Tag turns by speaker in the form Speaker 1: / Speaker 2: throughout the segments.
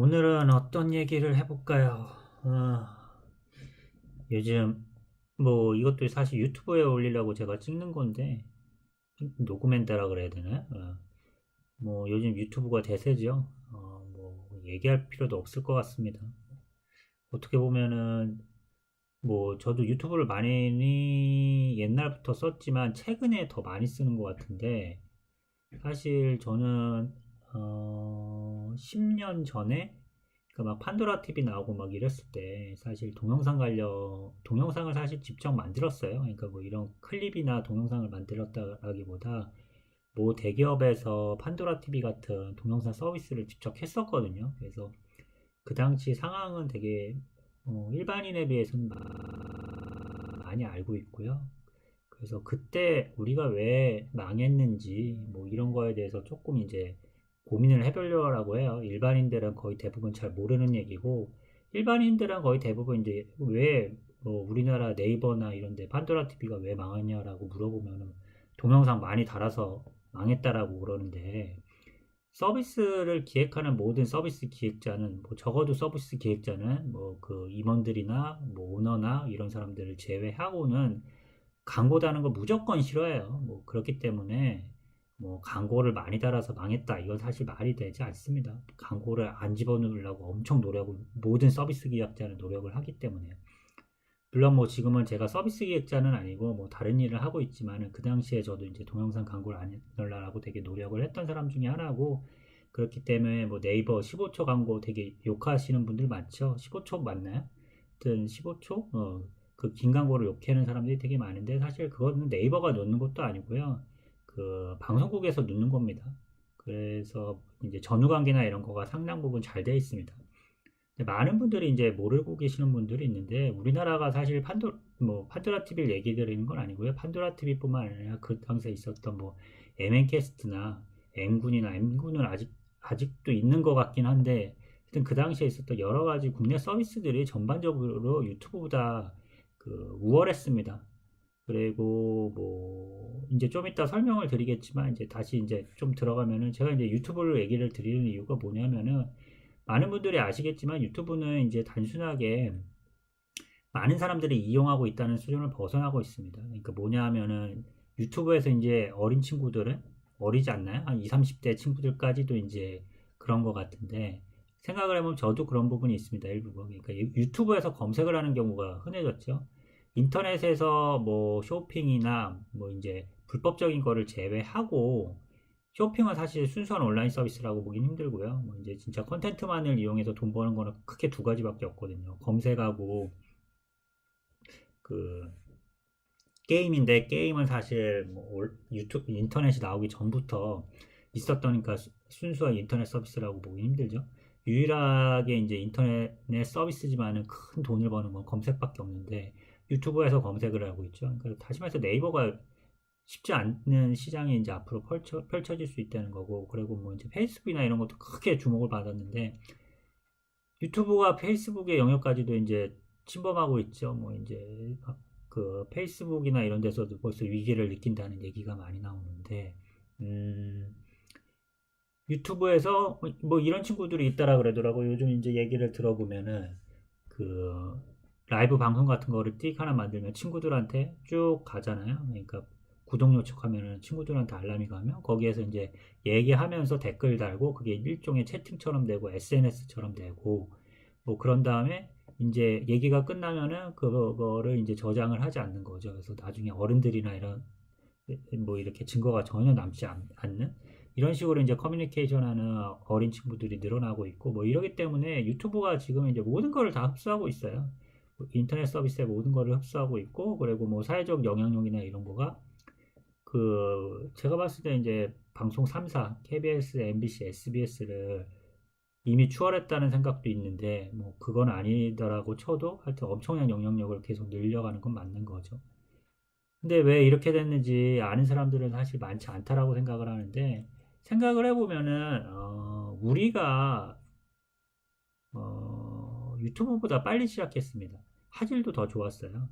Speaker 1: 오늘은 어떤 얘기를 해볼까요? 아, 요즘 뭐 이것도 사실 유튜브에 올리려고 제가 찍는 건데 노코멘터라 그래야 되나? 어, 뭐 요즘 유튜브가 대세죠. 어, 뭐 얘기할 필요도 없을 것 같습니다. 어떻게 보면은 뭐 저도 유튜브를 많이 옛날부터 썼지만 최근에 더 많이 쓰는 것 같은데 사실 저는 어, 10년 전에 그 막 판도라 TV 나오고 막 이랬을 때 사실 동영상 관련 동영상을 사실 직접 만들었어요. 그러니까 뭐 이런 클립이나 동영상을 만들었다라기보다 뭐 대기업에서 판도라 TV 같은 동영상 서비스를 직접 했었거든요. 그래서 그 당시 상황은 되게 어, 일반인에 비해서는 많이 알고 있고요. 그래서 그때 우리가 왜 망했는지 뭐 이런 거에 대해서 조금 이제 고민을 해보려고 해요. 일반인들은 거의 대부분 잘 모르는 얘기고 일반인들은 거의 대부분 이제 왜 뭐 우리나라 네이버나 이런 데 판도라 TV가 왜 망했냐라고 물어보면은 동영상 많이 달아서 망했다라고 그러는데 서비스를 기획하는 모든 서비스 기획자는 뭐 적어도 서비스 기획자는 뭐 그 임원들이나 뭐 오너나 이런 사람들을 제외하고는 광고 다는 거 무조건 싫어해요. 뭐 그렇기 때문에 뭐 광고를 많이 달아서 망했다. 이건 사실 말이 되지 않습니다. 광고를 안 집어넣으려고 엄청 노력을 모든 서비스 기획자는 노력을 하기 때문에 물론 뭐 지금은 제가 서비스 기획자는 아니고 뭐 다른 일을 하고 있지만은 그 당시에 저도 이제 동영상 광고를 안 넣으려고 되게 노력을 했던 사람 중에 하나고 그렇기 때문에 뭐 네이버 15초 광고 되게 욕하시는 분들 많죠. 15초 맞나요? 하여튼 15초 어, 그 긴 광고를 욕하는 사람들이 되게 많은데 사실 그거는 네이버가 넣는 것도 아니고요. 그 방송국에서 넣는 겁니다. 그래서 이제 전후 관계나 이런 거가 상당 부분 잘 되어 있습니다. 많은 분들이 이제 모르고 계시는 분들이 있는데 우리나라가 사실 판도 뭐 판도라 TV를 얘기 드리는 건 아니고요. 판도라 TV뿐만 아니라 그 당시에 있었던 뭐 MN캐스트나 M군이나 M군은 아직 아직도 있는 것 같긴 한데 하여튼 그 당시에 있었던 여러 가지 국내 서비스들이 전반적으로 유튜브보다 그 우월했습니다. 그리고 뭐 이제 좀 이따 설명을 드리겠지만 이제 다시 이제 좀 들어가면은 제가 이제 유튜브를 얘기를 드리는 이유가 뭐냐면은 많은 분들이 아시겠지만 유튜브는 이제 단순하게 많은 사람들이 이용하고 있다는 수준을 벗어나고 있습니다. 그러니까 뭐냐 하면은 유튜브에서 이제 어린 친구들은 어리지 않나요? 한 20, 30대 친구들까지도 이제 그런 것 같은데 생각을 해보면 저도 그런 부분이 있습니다. 일부분. 그러니까 유튜브에서 검색을 하는 경우가 흔해졌죠. 인터넷에서 뭐 쇼핑이나 뭐 이제 불법적인 거를 제외하고 쇼핑은 사실 순수한 온라인 서비스라고 보긴 힘들고요. 뭐 이제 진짜 컨텐츠만을 이용해서 돈 버는 거는 크게 두 가지밖에 없거든요. 검색하고 그 게임인데 게임은 사실 뭐 유튜브 인터넷이 나오기 전부터 있었다니까 순수한 인터넷 서비스라고 보기 힘들죠. 유일하게 이제 인터넷 서비스지만은 큰 돈을 버는 건 검색밖에 없는데 유튜브에서 검색을 하고 있죠. 그러니까 다시 말해서 네이버가 쉽지 않는 시장이 이제 앞으로 펼쳐, 펼쳐질 수 있다는 거고, 그리고 뭐 이제 페이스북이나 이런 것도 크게 주목을 받았는데, 유튜브가 페이스북의 영역까지도 이제 침범하고 있죠. 뭐 이제 그 페이스북이나 이런 데서도 벌써 위기를 느낀다는 얘기가 많이 나오는데, 음, 유튜브에서 뭐 이런 친구들이 있다라 그러더라고. 요즘 이제 얘기를 들어보면은, 그, 라이브 방송 같은 거를 띡 하나 만들면 친구들한테 쭉 가잖아요. 그러니까 구독 요청하면 친구들한테 알람이 가면 거기에서 이제 얘기하면서 댓글 달고 그게 일종의 채팅처럼 되고 SNS처럼 되고 뭐 그런 다음에 이제 얘기가 끝나면은 그거를 이제 저장을 하지 않는 거죠. 그래서 나중에 어른들이나 이런 뭐 이렇게 증거가 전혀 남지 않는 이런 식으로 이제 커뮤니케이션 하는 어린 친구들이 늘어나고 있고 뭐 이러기 때문에 유튜브가 지금 이제 모든 거를 다 흡수하고 있어요. 인터넷 서비스의 모든 거를 흡수하고 있고 그리고 뭐 사회적 영향력이나 이런 거가 그 제가 봤을 때 이제 방송 3사 KBS, MBC, SBS를 이미 추월했다는 생각도 있는데 뭐 그건 아니더라고 쳐도 하여튼 엄청난 영향력을 계속 늘려가는 건 맞는 거죠. 근데 왜 이렇게 됐는지 아는 사람들은 사실 많지 않다라고 생각을 하는데 생각을 해보면은 어, 우리가 어, 유튜브보다 빨리 시작했습니다. 화질도 더 좋았어요.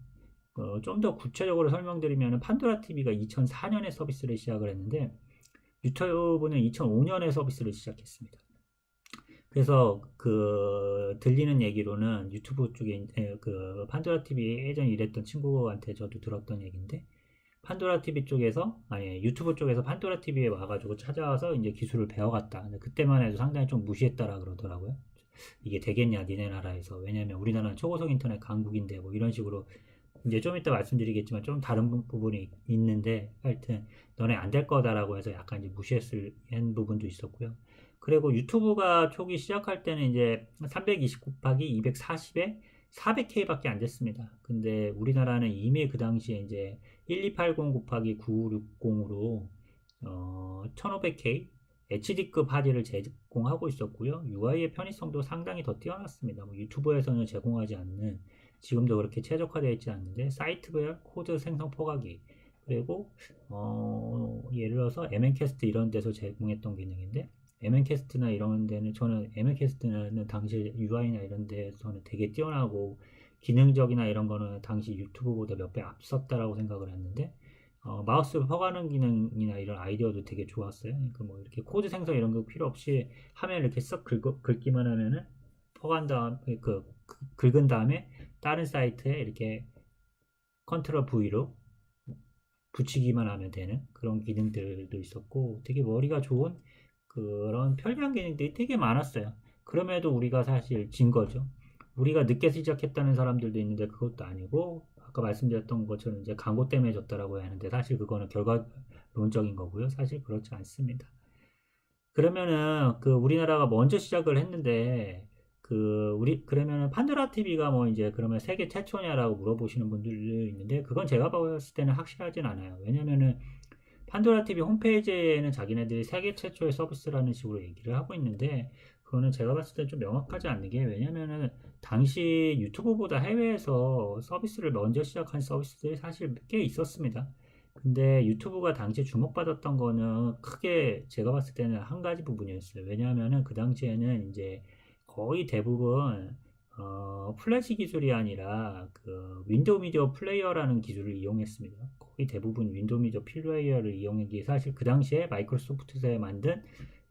Speaker 1: 어, 좀 더 구체적으로 설명드리면 판도라 TV가 2004년에 서비스를 시작을 했는데 유튜브는 2005년에 서비스를 시작했습니다. 그래서 그 들리는 얘기로는 유튜브 쪽에 에, 그 판도라 TV 예전 일했던 친구한테 저도 들었던 얘기인데 판도라 TV 쪽에서 아니 유튜브 쪽에서 판도라 TV에 와가지고 찾아와서 이제 기술을 배워갔다. 근데 그때만 해도 상당히 좀 무시했다라 그러더라고요. 이게 되겠냐 니네 나라에서 왜냐면 우리나라는 초고속 인터넷 강국인데 뭐 이런 식으로 이제 좀 이따 말씀드리겠지만 좀 다른 부- 부분이 있는데 하여튼 너네 안 될 거다라고 해서 약간 이제 무시했을 한 부분도 있었고요. 그리고 유튜브가 초기 시작할 때는 이제 320 곱하기 240에 400K밖에 안 됐습니다. 근데 우리나라는 이미 그 당시에 이제 1280 곱하기 960으로 어, 1500K HD급 하드를 제공하고 있었고요. UI의 편의성도 상당히 더 뛰어났습니다. 뭐 유튜브에서는 제공하지 않는 지금도 그렇게 최적화되어 있지 않는데 사이트별 코드 생성 포괄기 그리고 어, 예를 들어서 MN캐스트 이런 데서 제공했던 기능인데 MN캐스트나 이런 데는 저는 MN캐스트는 당시 UI나 이런 데서는 되게 뛰어나고 기능적이나 이런 거는 당시 유튜브보다 몇 배 앞섰다라고 생각을 했는데 어, 마우스 퍼가는 기능이나 이런 아이디어도 되게 좋았어요. 그러니까 뭐 이렇게 코드 생성 이런 거 필요 없이 화면을 이렇게 쓱 긁, 긁기만 하면은 퍼간 다음 그, 그 긁은 다음에 다른 사이트에 이렇게 컨트롤 V로 붙이기만 하면 되는 그런 기능들도 있었고 되게 머리가 좋은 그런 편리한 기능들이 되게 많았어요. 그럼에도 우리가 사실 진 거죠. 우리가 늦게 시작했다는 사람들도 있는데 그것도 아니고 아까 말씀드렸던 것처럼 이제 광고 때문에 졌다라고 하는데 사실 그거는 결과론적인 거고요. 사실 그렇지 않습니다. 그러면은 그 우리나라가 먼저 시작을 했는데 그 우리 그러면은 판도라 TV가 뭐 이제 그러면 세계 최초냐라고 물어보시는 분들도 있는데 그건 제가 봤을 때는 확실하진 않아요. 왜냐면은 판도라 TV 홈페이지에는 자기네들이 세계 최초의 서비스라는 식으로 얘기를 하고 있는데 그거는 제가 봤을 때 좀 명확하지 않는 게 왜냐면은 당시 유튜브보다 해외에서 서비스를 먼저 시작한 서비스들이 사실 꽤 있었습니다. 근데 유튜브가 당시 주목받았던 거는 크게 제가 봤을 때는 한 가지 부분이었어요. 왜냐하면은 그 당시에는 이제 거의 대부분 어, 플래시 기술이 아니라 그 윈도우 미디어 플레이어라는 기술을 이용했습니다. 거의 대부분 윈도우 미디어 플레이어를 이용했기에 사실 그 당시에 마이크로소프트에서 만든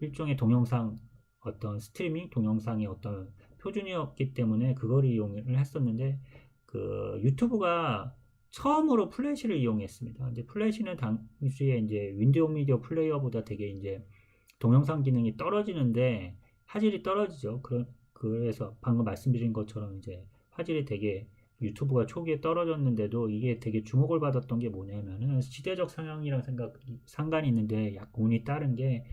Speaker 1: 일종의 동영상 어떤 스트리밍 동영상의 어떤 표준이었기 때문에 그걸 이용을 했었는데 그 유튜브가 처음으로 플래시를 이용했습니다. 이제 플래시는 당시에 이제 윈도우 미디어 플레이어보다 되게 이제 동영상 기능이 떨어지는데 화질이 떨어지죠. 그런 그래서 방금 말씀드린 것처럼 이제 화질이 되게 유튜브가 초기에 떨어졌는데도 이게 되게 주목을 받았던 게 뭐냐면은 시대적 상황이랑 생각 상관이 있는데 약 운이 따른 게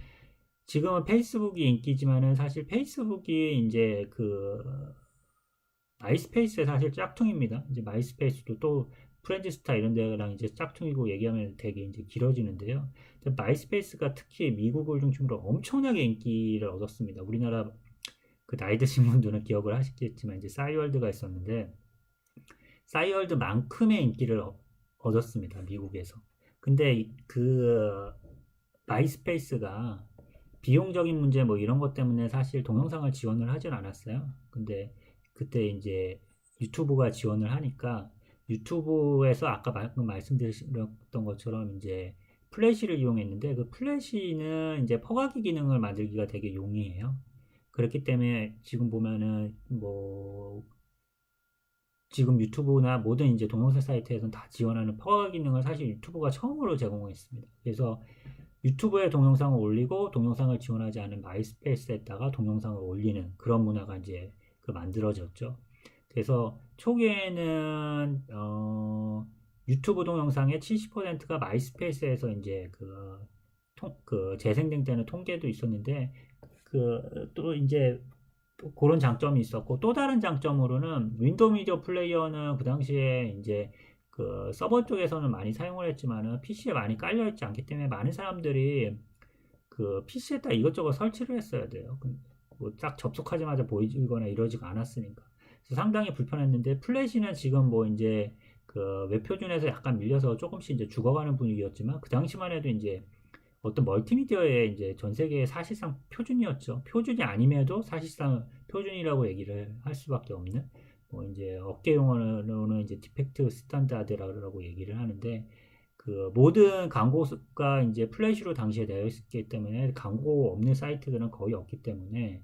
Speaker 1: 지금은 페이스북이 인기지만은 사실 페이스북이 이제 그 마이스페이스의 사실 짝퉁입니다. 이제 마이스페이스도 또 프렌즈스타 이런 데랑 이제 짝퉁이고 얘기하면 되게 이제 길어지는데요. 마이스페이스가 특히 미국을 중심으로 엄청나게 인기를 얻었습니다. 우리나라 그 나이 드신 분들은 기억을 하시겠지만 이제 싸이월드가 있었는데 싸이월드만큼의 인기를 얻었습니다. 미국에서. 근데 그 마이스페이스가 비용적인 문제 뭐 이런 것 때문에 사실 동영상을 지원을 하진 않았어요. 근데 그때 이제 유튜브가 지원을 하니까 유튜브에서 아까 방금 말씀드렸던 것처럼 이제 플래시를 이용했는데 그 플래시는 이제 퍼가기 기능을 만들기가 되게 용이해요. 그렇기 때문에 지금 보면은 뭐 지금 유튜브나 모든 이제 동영상 사이트에서는 다 지원하는 퍼가기 기능을 사실 유튜브가 처음으로 제공했습니다. 그래서 유튜브에 동영상을 올리고 동영상을 지원하지 않은 마이스페이스에다가 동영상을 올리는 그런 문화가 이제 그 만들어졌죠. 그래서 초기에는 어, 유튜브 동영상의 70%가 마이스페이스에서 이제 그, 통, 그 재생된 때는 통계도 있었는데 그 또 이제 그런 장점이 있었고 또 다른 장점으로는 윈도우 미디어 플레이어는 그 당시에 이제 그 서버 쪽에서는 많이 사용을 했지만은 PC에 많이 깔려 있지 않기 때문에 많은 사람들이 그 PC에다 이것저것 설치를 했어야 돼요. 뭐 딱 접속하자마자 보이거나 이러지가 않았으니까. 상당히 불편했는데 플래시는 지금 뭐 이제 그 웹표준에서 약간 밀려서 조금씩 이제 죽어가는 분위기였지만 그 당시만 해도 이제 어떤 멀티미디어의 이제 전 세계의 사실상 표준이었죠. 표준이 아님에도 사실상 표준이라고 얘기를 할 수밖에 없는 뭐 이제 업계 용어로는 이제 디펙트 스탠다드라고 얘기를 하는데 그 모든 광고가 이제 플래시로 당시에 되어 있기 때문에 광고 없는 사이트들은 거의 없기 때문에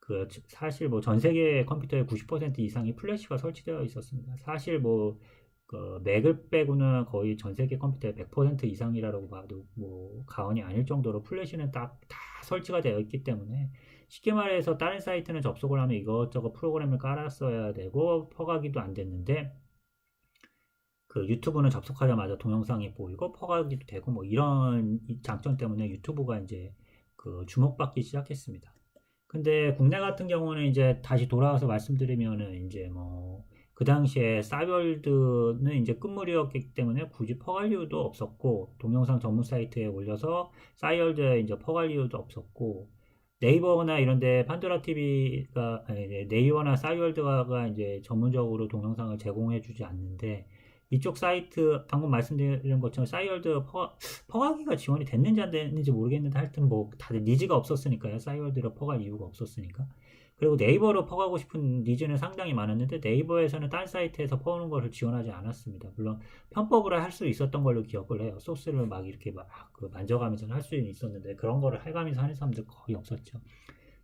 Speaker 1: 그 사실 뭐 전 세계 컴퓨터의 90% 이상이 플래시가 설치되어 있었습니다. 사실 뭐 그 맥을 빼고는 거의 전 세계 컴퓨터의 100% 이상이라고 봐도 뭐 가언이 아닐 정도로 플래시는 딱 다 설치가 되어 있기 때문에 쉽게 말해서 다른 사이트는 접속을 하면 이것저것 프로그램을 깔았어야 되고 퍼가기도 안 됐는데 그 유튜브는 접속하자마자 동영상이 보이고 퍼가기도 되고 뭐 이런 이 장점 때문에 유튜브가 이제 그 주목받기 시작했습니다. 근데 국내 같은 경우는 이제 다시 돌아와서 말씀드리면은 이제 뭐 그 당시에 싸이월드는 이제 끝물이었기 때문에 굳이 퍼갈 이유도 없었고 동영상 전문 사이트에 올려서 싸이월드에 이제 퍼갈 이유도 없었고 네이버나 이런데 판도라 TV가 네이버나 싸이월드가 이제 전문적으로 동영상을 제공해주지 않는데 이쪽 사이트 방금 말씀드린 것처럼 싸이월드 퍼, 퍼가기가 지원이 됐는지 안 됐는지 모르겠는데 하여튼 뭐 다들 니즈가 없었으니까요. 싸이월드로 퍼갈 이유가 없었으니까 그리고 네이버로 퍼가고 싶은 니즈는 상당히 많았는데 네이버에서는 딴 사이트에서 퍼오는 것을 지원하지 않았습니다 물론 편법으로 할 수 있었던 걸로 기억을 해요 소스를 막 이렇게 막 그 만져가면서 할 수는 있었는데 그런 거를 해가면서 하는 사람들 거의 없었죠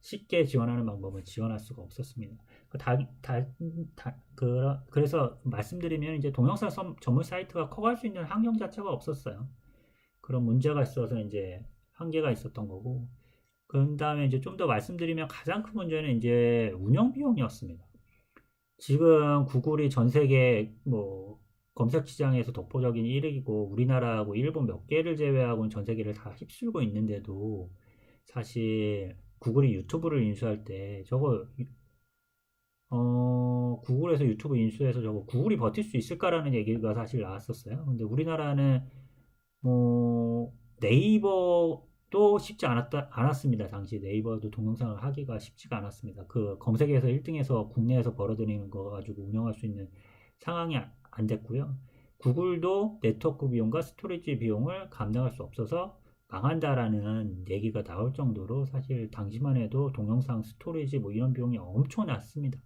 Speaker 1: 쉽게 지원하는 방법은 지원할 수가 없었습니다. 그 다, 다, 다, 그, 그래서 말씀드리면 이제 동영상 선- 전문 사이트가 커갈 수 있는 환경 자체가 없었어요. 그런 문제가 있어서 이제 한계가 있었던 거고. 그 다음에 이제 좀 더 말씀드리면 가장 큰 문제는 이제 운영 비용이었습니다. 지금 구글이 전 세계 뭐 검색 시장에서 독보적인 1위이고 우리나라하고 일본 몇 개를 제외하고는 전 세계를 다 휩쓸고 있는데도 사실 구글이 유튜브를 인수할 때 저거 어 구글에서 유튜브 인수해서 저거 구글이 버틸 수 있을까라는 얘기가 사실 나왔었어요. 근데 우리나라는 뭐 네이버 도 쉽지 않았다 않았습니다. 당시 네이버도 동영상을 하기가 쉽지가 않았습니다. 그 검색에서 1등에서 국내에서 벌어들이는 거 가지고 운영할 수 있는 상황이 아- 안 됐고요. 구글도 네트워크 비용과 스토리지 비용을 감당할 수 없어서 망한다라는 얘기가 나올 정도로 사실 당시만 해도 동영상 스토리지 뭐 이런 비용이 엄청났습니다.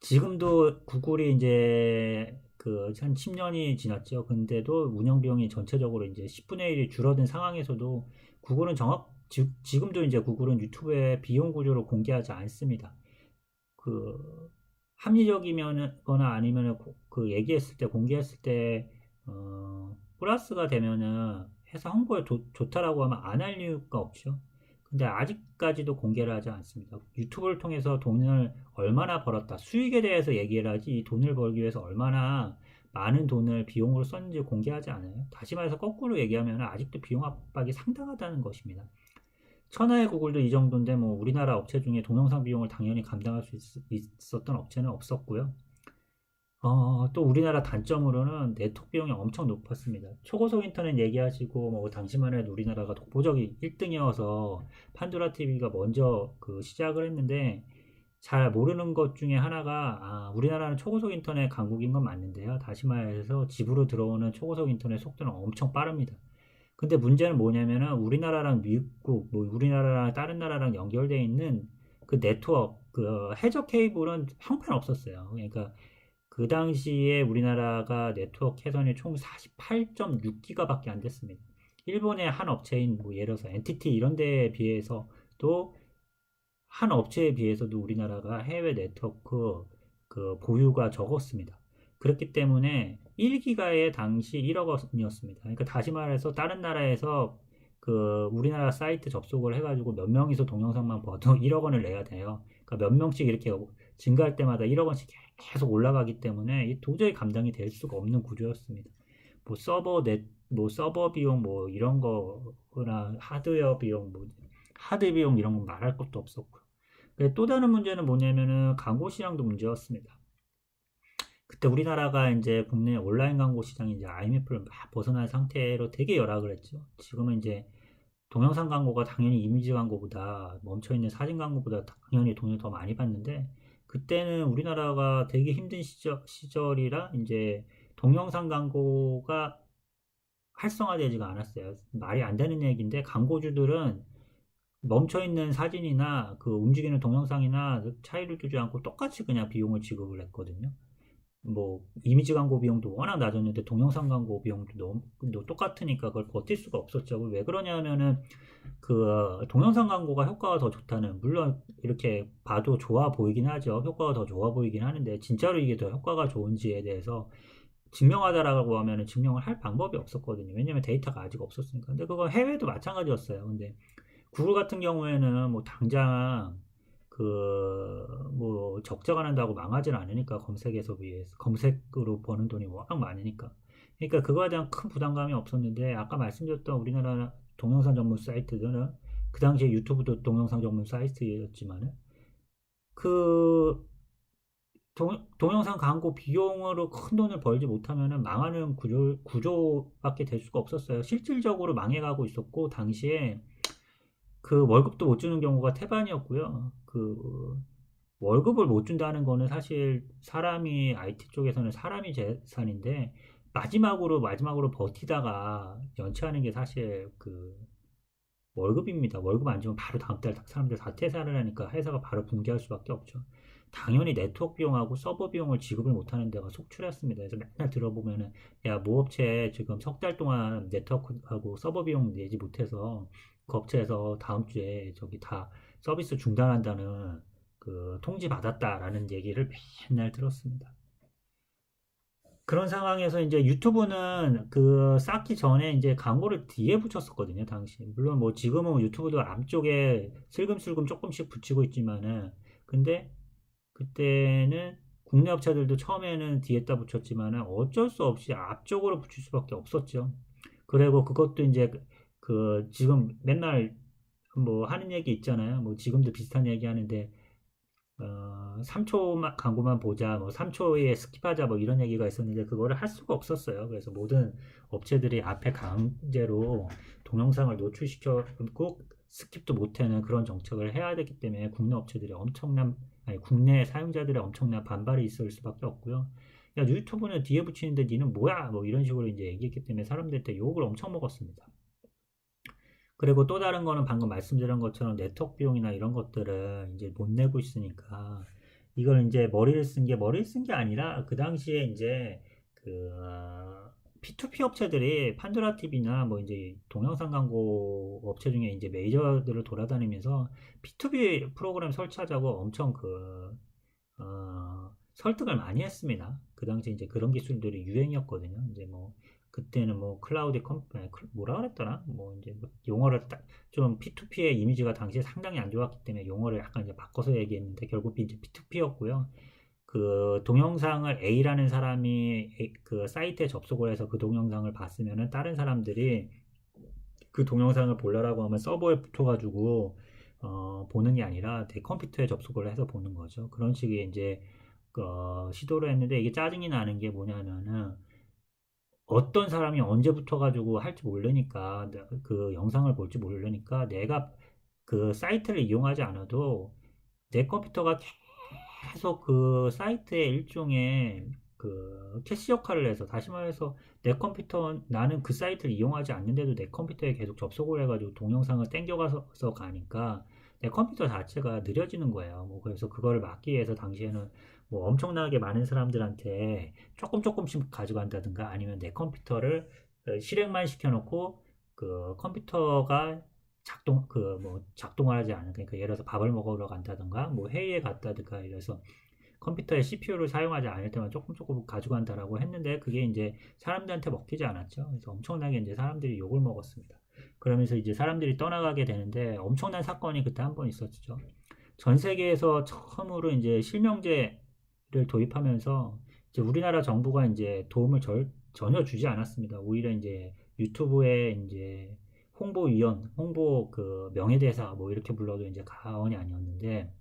Speaker 1: 지금도 구글이 이제 그 한 10년이 지났죠. 근데도 운영 비용이 전체적으로 이제 10분의 1이 줄어든 상황에서도 구글은 정확 지, 지금도 이제 구글은 유튜브의 비용 구조를 공개하지 않습니다. 그 합리적이면거나 아니면은 고- 그 얘기했을 때 공개했을 때 어, 플러스가 되면은 회사 홍보에 도- 좋다라고 하면 안 할 이유가 없죠. 근데 아직까지도 공개를 하지 않습니다. 유튜브를 통해서 돈을 얼마나 벌었다, 수익에 대해서 얘기를 하지 이 돈을 벌기 위해서 얼마나 많은 돈을 비용으로 썼는지 공개하지 않아요. 다시 말해서 거꾸로 얘기하면 아직도 비용 압박이 상당하다는 것입니다. 천하의 구글도 이 정도인데 뭐 우리나라 업체 중에 동영상 비용을 당연히 감당할 수 있, 었던 업체는 없었고요. 어, 또 우리나라 단점으로는 네트워크 비용이 엄청 높았습니다. 초고속 인터넷 얘기하시고 뭐 당시만 해도 우리나라가 독보적인 1등이어서 판도라 TV가 먼저 그 시작을 했는데 잘 모르는 것 중에 하나가 아, 우리나라는 초고속 인터넷 강국인 건 맞는데요. 다시 말해서 집으로 들어오는 초고속 인터넷 속도는 엄청 빠릅니다. 근데 문제는 뭐냐면은 우리나라랑 미국, 뭐 우리나라랑 다른 나라랑 연결되어 있는 그 네트워크, 그 해저 케이블은 형편 없었어요. 그러니까 그 당시에 우리나라가 네트워크 회선이 총 48.6기가밖에 안 됐습니다. 일본의 한 업체인 뭐 예를 들어서 NTT 이런 데에 비해서도 한 업체에 비해서도 우리나라가 해외 네트워크 그 보유가 적었습니다. 그렇기 때문에 1기가에 당시 1억 원이었습니다. 그러니까 다시 말해서 다른 나라에서 그 우리나라 사이트 접속을 해가지고 몇 명이서 동영상만 봐도 1억 원을 내야 돼요. 그러니까 몇 명씩 이렇게 증가할 때마다 1억 원씩 계속 올라가기 때문에 도저히 감당이 될 수가 없는 구조였습니다. 뭐 서버 넷, 뭐 서버 비용 뭐 이런 거나 하드웨어 비용, 뭐 하드 비용 이런 건 말할 것도 없었고. 또 다른 문제는 뭐냐면은 광고 시장도 문제였습니다. 그때 우리나라가 이제 국내 온라인 광고 시장이 이제 IMF를 막 벗어난 상태로 되게 열악을 했죠. 지금은 이제 동영상 광고가 당연히 이미지 광고보다 멈춰있는 사진 광고보다 당연히 돈을 더 많이 받는데 그때는 우리나라가 되게 힘든 시절, 시절이라 이제 동영상 광고가 활성화되지가 않았어요. 말이 안 되는 얘기인데 광고주들은 멈춰있는 사진이나 그 움직이는 동영상이나 차이를 두지 않고 똑같이 그냥 비용을 지급을 했거든요. 뭐 이미지 광고 비용도 워낙 낮았는데 동영상 광고 비용도 너무 또 똑같으니까 그걸 버틸 수가 없었죠. 왜 그러냐면은 그 동영상 광고가 효과가 더 좋다는 물론 이렇게 봐도 좋아 보이긴 하죠. 효과가 더 좋아 보이긴 하는데 진짜로 이게 더 효과가 좋은지에 대해서 증명하다라고 하면은 증명을 할 방법이 없었거든요. 왜냐면 데이터가 아직 없었으니까. 근데 그거 해외도 마찬가지였어요. 근데 구글 같은 경우에는 뭐 당장 그 뭐 적자가 난다고 망하진 않으니까 검색에서 비해서 검색으로 버는 돈이 워낙 많으니까 그러니까 그거에 대한 큰 부담감이 없었는데 아까 말씀드렸던 우리나라 동영상 전문 사이트들은 그 당시에 유튜브도 동영상 전문 사이트였지만은 그 동, 동영상 광고 비용으로 큰 돈을 벌지 못하면은 망하는 구조, 구조밖에 될 수가 없었어요. 실질적으로 망해가고 있었고, 당시에 그 월급도 못 주는 경우가 태반이었고요. 그 월급을 못 준다는 거는 사실 사람이 IT 쪽에서는 사람이 재산인데 마지막으로 마지막으로 버티다가 연체하는 게 사실 그 월급입니다. 월급 안 주면 바로 다음 달 사람들 다 퇴사를 하니까 회사가 바로 붕괴할 수밖에 없죠. 당연히 네트워크 비용하고 서버 비용을 지급을 못하는 데가 속출했습니다. 그래서 맨날 들어보면은 야 모업체 지금 석 달 동안 네트워크하고 서버 비용 내지 못해서 그 업체에서 다음 주에 저기 다 서비스 중단한다는 그 통지 받았다라는 얘기를 맨날 들었습니다. 그런 상황에서 이제 유튜브는 그 쌓기 전에 이제 광고를 뒤에 붙였었거든요, 당시. 물론 뭐 지금은 유튜브도 앞쪽에 슬금슬금 조금씩 붙이고 있지만은 근데 그때는 국내 업체들도 처음에는 뒤에다 붙였지만은 어쩔 수 없이 앞쪽으로 붙일 수밖에 없었죠. 그리고 그것도 이제 그 지금 맨날 뭐 하는 얘기 있잖아요. 뭐 지금도 비슷한 얘기 하는데 어, 3초 광고만 보자, 뭐 3초에 스킵하자, 뭐 이런 얘기가 있었는데 그거를 할 수가 없었어요. 그래서 모든 업체들이 앞에 강제로 동영상을 노출시켜고 스킵도 못하는 그런 정책을 해야 되기 때문에 국내 업체들이 엄청난 아니 국내 사용자들의 엄청난 반발이 있을 수밖에 없고요. 야 유튜브는 뒤에 붙이는데 니는 뭐야? 뭐 이런 식으로 이제 얘기했기 때문에 사람들한테 욕을 엄청 먹었습니다. 그리고 또 다른 거는 방금 말씀드린 것처럼 네트워크 비용이나 이런 것들을 이제 못 내고 있으니까 이걸 이제 머리를 쓴 게 머리를 쓴 게 아니라 그 당시에 이제 그 P2P 업체들이 판도라 TV나 뭐 이제 동영상 광고 업체 중에 이제 메이저들을 돌아다니면서 P2B 프로그램 설치하자고 엄청 그 어, 설득을 많이 했습니다. 그 당시 이제 그런 기술들이 유행이었거든요. 이제 뭐 그때는 뭐 클라우드 컴 뭐라 그랬더라 뭐 이제 뭐 용어를 딱 좀 P2P의 이미지가 당시에 상당히 안 좋았기 때문에 용어를 약간 이제 바꿔서 얘기했는데 결국 이제 P2P였고요. 그 동영상을 A라는 사람이 그 사이트에 접속을 해서 그 동영상을 봤으면은 다른 사람들이 그 동영상을 보려라고 하면 서버에 붙어가지고 어, 보는 게 아니라 내 컴퓨터에 접속을 해서 보는 거죠. 그런 식의 이제 어, 시도를 했는데 이게 짜증이 나는 게 뭐냐면은 어떤 사람이 언제부터 가지고 할지 모르니까 그 영상을 볼지 모르니까 내가 그 사이트를 이용하지 않아도 내 컴퓨터가 계속 그 사이트의 일종의 그 캐시 역할을 해서 다시 말해서 내 컴퓨터 나는 그 사이트를 이용하지 않는데도 내 컴퓨터에 계속 접속을 해가지고 동영상을 땡겨가서 가니까 내 컴퓨터 자체가 느려지는 거예요. 뭐 그래서 그거를 막기 위해서 당시에는 뭐 엄청나게 많은 사람들한테 조금 조금씩 가져간다든가 아니면 내 컴퓨터를 어, 실행만 시켜놓고 그 컴퓨터가 작동 그 뭐 작동을 하지 않은 그러니까 예를 들어서 밥을 먹으러 간다든가 뭐 회의에 갔다든가 이래서 컴퓨터에 CPU를 사용하지 않을 때만 조금 조금 가져간다라고 했는데 그게 이제 사람들한테 먹히지 않았죠. 그래서 엄청나게 이제 사람들이 욕을 먹었습니다. 그러면서 이제 사람들이 떠나가게 되는데 엄청난 사건이 그때 한 번 있었죠. 전 세계에서 처음으로 이제 실명제 를 도입하면서 이제 우리나라 정부가 이제 도움을 절, 전혀 주지 않았습니다. 오히려 이제 유튜브에 이제 홍보위원, 홍보 그 명예대사 뭐 이렇게 불러도 이제 가언이 아니었는데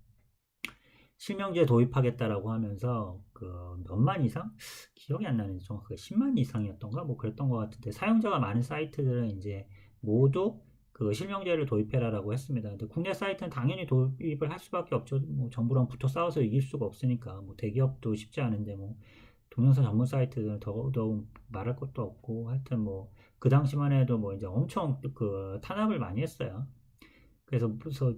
Speaker 1: 실명제 도입하겠다라고 하면서 그 몇만 이상 기억이 안 나는데 정확하게 10만 이상이었던가 뭐 그랬던 것 같은데 사용자가 많은 사이트들은 이제 모두 그 실명제를 도입해라라고 했습니다. 근데 국내 사이트는 당연히 도입을 할 수밖에 없죠. 뭐 정부랑 붙어 싸워서 이길 수가 없으니까 뭐 대기업도 쉽지 않은데 뭐 동영상 전문 사이트는 더더욱 말할 것도 없고 하여튼 뭐 그 당시만 해도 뭐 이제 엄청 그 탄압을 많이 했어요. 그래서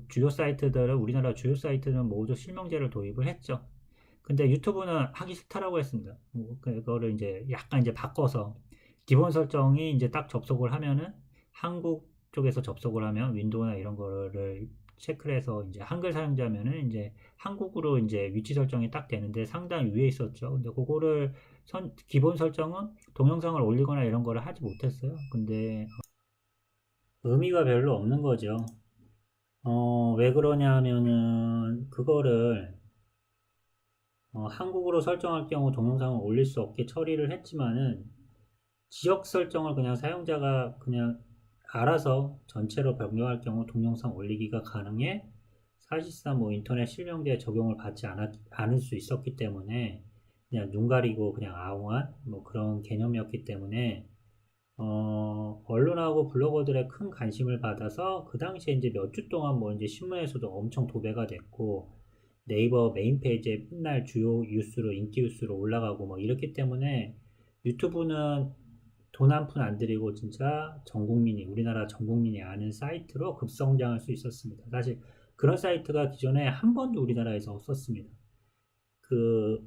Speaker 1: 주요 사이트들은 우리나라 주요 사이트는 모두 실명제를 도입을 했죠. 근데 유튜브는 하기 싫다라고 했습니다. 뭐 그거를 이제 약간 이제 바꿔서 기본 설정이 이제 딱 접속을 하면은 한국 쪽에서 접속을 하면 윈도우나 이런 거를 체크를 해서 이제 한글 사용자면은 이제 한국으로 이제 위치 설정이 딱 되는데 상당히 위에 있었죠. 근데 그거를 선, 기본 설정은 동영상을 올리거나 이런 거를 하지 못했어요. 근데 의미가 별로 없는 거죠. 어, 왜 그러냐 하면은 그거를 어, 한국으로 설정할 경우 동영상을 올릴 수 없게 처리를 했지만은 지역 설정을 그냥 사용자가 그냥 알아서 전체로 변경할 경우 동영상 올리기가 가능해 사실상 뭐 인터넷 실명제에 적용을 받지 않았, 않을 수 있었기 때문에 그냥 눈 가리고 그냥 아웅한 뭐 그런 개념이었기 때문에 어, 언론하고 블로거들의 큰 관심을 받아서 그 당시에 이제 몇 주 동안 뭐 이제 신문에서도 엄청 도배가 됐고 네이버 메인 페이지에 맨날 주요 뉴스로 인기 뉴스로 올라가고 뭐 이렇기 때문에 유튜브는 돈 한 푼 안 들이고 진짜 전 국민이 우리나라 전 국민이 아는 사이트로 급성장할 수 있었습니다. 사실 그런 사이트가 기존에 한 번도 우리나라에서 없었습니다. 그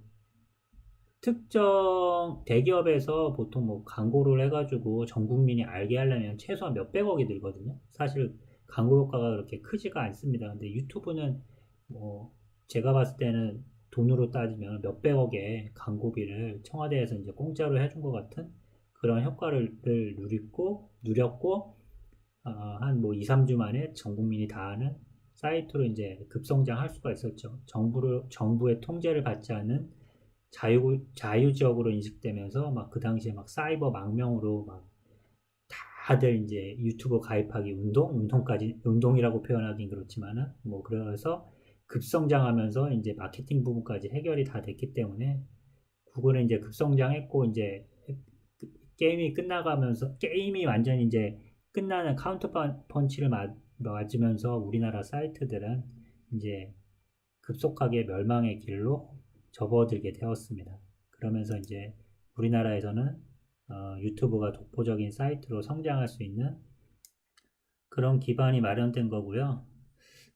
Speaker 1: 특정 대기업에서 보통 뭐 광고를 해가지고 전 국민이 알게 하려면 최소한 몇백억이 들거든요. 사실 광고 효과가 그렇게 크지가 않습니다. 근데 유튜브는 뭐 제가 봤을 때는 돈으로 따지면 몇백억의 광고비를 청와대에서 이제 공짜로 해준 것 같은 그런 효과를 누렸고, 누렸고, 어, 한뭐 2, 3주 만에 전 국민이 다 아는 사이트로 이제 급성장할 수가 있었죠. 정부를, 정부의 통제를 받지 않는 자유, 자유 지역으로 인식되면서 막 그 당시에 막 사이버 망명으로 막 다들 이제 유튜브 가입하기 운동, 운동까지, 운동이라고 표현하긴 그렇지만은 뭐 그래서 급성장하면서 이제 마케팅 부분까지 해결이 다 됐기 때문에 구글은 이제 급성장했고 이제 게임이 끝나가면서 게임이 완전히 이제 끝나는 카운터 펀치를 맞으면서 우리나라 사이트들은 이제 급속하게 멸망의 길로 접어들게 되었습니다. 그러면서 이제 우리나라에서는 어, 유튜브가 독보적인 사이트로 성장할 수 있는 그런 기반이 마련된 거고요.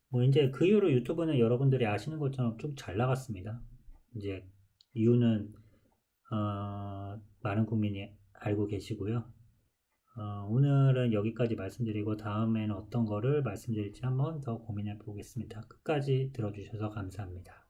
Speaker 1: 뭐 이제 그 이후로 유튜브는 여러분들이 아시는 것처럼 쭉 잘 나갔습니다. 이제 이유는 어, 많은 국민이 알고 계시고요. 어, 오늘은 여기까지 말씀드리고 다음에는 어떤 거를 말씀드릴지 한번 더 고민해 보겠습니다. 끝까지 들어주셔서 감사합니다.